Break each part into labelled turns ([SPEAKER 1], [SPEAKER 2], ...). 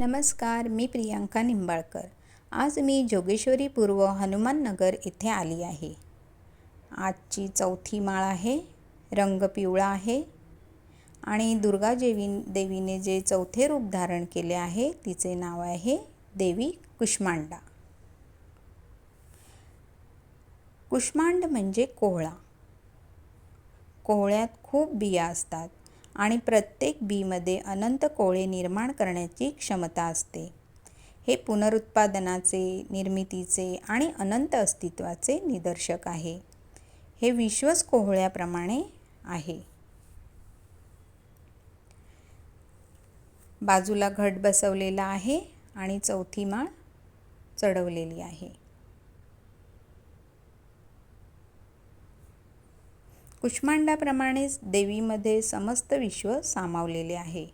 [SPEAKER 1] नमस्कार मी प्रियांका निंबाळकर. आज मी जोगेश्वरी पूर्व हनुमाननगर इथे आली आहे. आजची चौथी माळ आहे रंग पिवळा आहे आणि दुर्गा देवी देवीने जे चौथे रूप धारण केले आहे तिचे नाव आहे देवी कुष्मांडा. कुष्मांड म्हणजे कोहळा. कोहळ्यात खूप बिया असतात. आणि प्रत्येक बीमध्ये अनंत कोळे निर्माण करण्याची क्षमता असते. हे पुनरुत्पादनाचे निर्मितीचे आणि अनंत अस्तित्वाचे निदर्शक आहे. हे विश्वच कोहळ्याप्रमाणे आहे. बाजूला घट बसवलेला आहे आणि चौथी माळ चढवलेली आहे. कुष्मांडाप्रमाणेच देवीमध्ये समस्त विश्व सामावलेले आहे.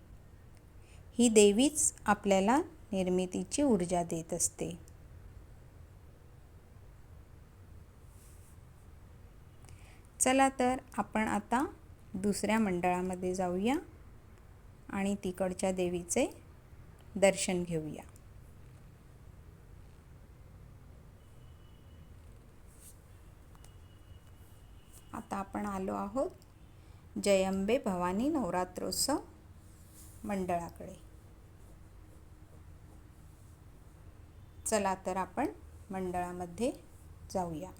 [SPEAKER 1] ही देवीच आपल्याला निर्मितीची ऊर्जा देत असते. चला तर आपण आता दुसऱ्या मंडळामध्ये जाऊया आणि तिकडच्या देवीचे दर्शन घेऊया. आता आपण आलो आहोत जयंबे भवानी नवरात्रोत्सव मंडळाकडे. चला तर आपण मंडळामध्ये जाऊया.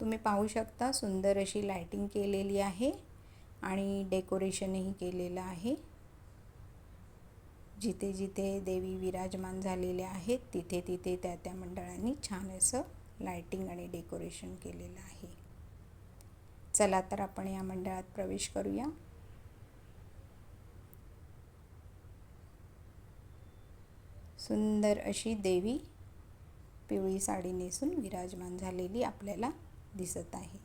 [SPEAKER 1] तुम्ही पाहू शकता सुंदर अशी लायटिंग केलेली आहे आणि डेकोरेशनही केलेलं आहे. जिथे जिथे देवी विराजमान झालेल्या आहेत तिथे तिथे त्या त्या मंडळांनी छान असं लायटिंग आणि डेकोरेशन केलेलं आहे. चला तर आपण या मंडळात प्रवेश करूया. सुंदर अशी देवी पिवळी साडी नेसून विराजमान झालेली आपल्याला दिसत आहे.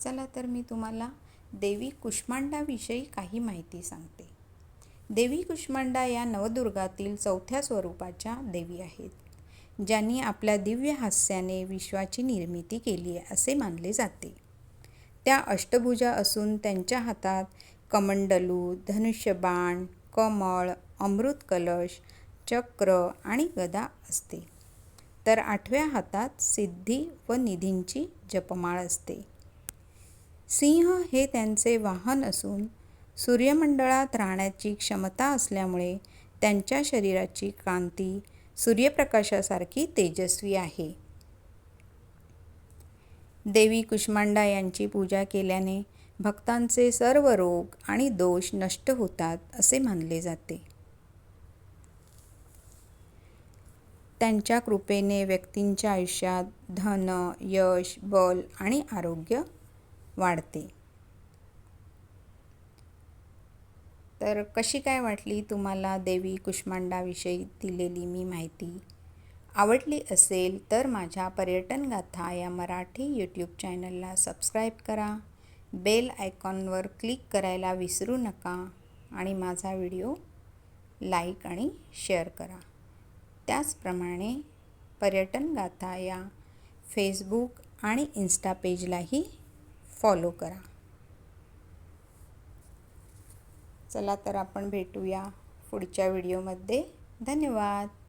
[SPEAKER 1] चला तर मी तुम्हाला देवी कुष्मांडाविषयी काही माहिती सांगते. देवी कुष्मांडा या नवदुर्गातील चौथ्या स्वरूपाच्या देवी आहेत ज्यांनी आपल्या दिव्य हास्याने विश्वाची निर्मिती केली आहे असे मानले जाते. त्या अष्टभुजा असून त्यांच्या हातात कमंडलू धनुष्यबाण कमळ अमृत कलश चक्र आणि गदा असते. तर आठव्या हातात सिद्धी व निधींची जपमाळ असते. सिंह हे त्यांचे वाहन असून सूर्यमंडळात राहण्याची क्षमता असल्यामुळे त्यांच्या शरीराची कांती सूर्यप्रकाशासारखी तेजस्वी आहे. देवी कुष्मांडा यांची पूजा केल्याने भक्तांचे सर्व रोग आणि दोष नष्ट होतात असे मानले जाते. त्यांच्या कृपेने व्यक्तींच्या आयुष्यात धन यश बल आणि आरोग्य वाढते. तर कशी काय वाटली तुम्हाला देवी कुष्मांडाविषयी दिलेली मी माहिती? आवडली असेल तर माझ्या पर्यटन गाथा या मराठी यूट्यूब चॅनलला सबस्क्राईब करा. बेल आयकॉनवर क्लिक करायला विसरू नका आणि माझा व्हिडिओ लाईक आणि शेअर करा. त्याचप्रमाणे पर्यटन गाथा या फेसबुक आणि इन्स्टा पेजलाही फॉलो करा. चला तर आपण भेटूया पुढच्या व्हिडिओमध्ये. धन्यवाद.